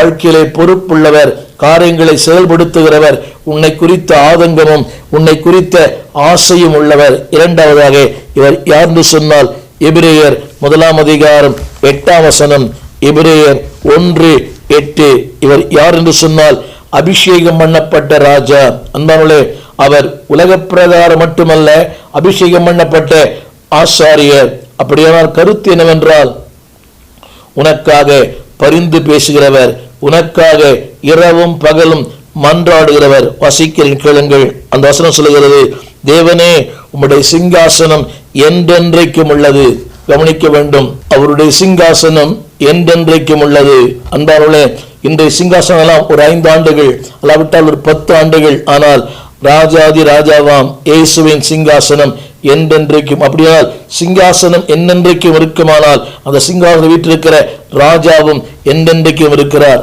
வாழ்க்கையிலே பொறுப்புள்ளவர் காரியங்களை செயல்படுத்துகிறவர் உன்னை குறித்த ஆதங்கமும் உன்னை குறித்த ஆசையும் உள்ளவர். இரண்டாவதாக இவர் யார்ந்து சொன்னால் எபிரேயர் முதலாம் அதிகாரம் எட்டாம் வசனம் எபிரேயர் ஒன்று எட்டு. இவர் யார் என்று சொன்னால் அபிஷேகம் பண்ணப்பட்ட ராஜா. அன்பானே அவர் உலக பிரகாரம் மட்டுமல்ல அபிஷேகம் பண்ணப்பட்ட ஆசாரியர். அப்படியானால் கருத்து என்னவென்றால் உனக்காக பரிந்து பேசுகிறவர் உனக்காக இரவும் பகலும் மன்றாடுகிறவர். வசிக்கிறேன் கேளுங்கள். அந்த வசனம் சொல்லுகிறது தேவனே உம்முடைய சிங்காசனம் என்றென்றைக்கும் உள்ளது. கவனிக்க வேண்டும் அவருடைய சிங்காசனம் என்றென்றைக்கும் உள்ளது. அன்பார்களே இன்றைய சிங்காசனம் எல்லாம் ஒரு ஐந்து ஆண்டுகள் அல்லாவிட்டால் ஒரு பத்து ஆண்டுகள். ஆனால் ராஜாதி ராஜாவாம் இயேசுவின் சிங்காசனம் என்றென்றைக்கும் அப்படியால் சிங்காசனம் என்னென்றைக்கும் இருக்குமானால் அந்த சிங்காசனம் வீட்டிருக்கிற ராஜாவும் என்றென்றைக்கும் இருக்கிறார்.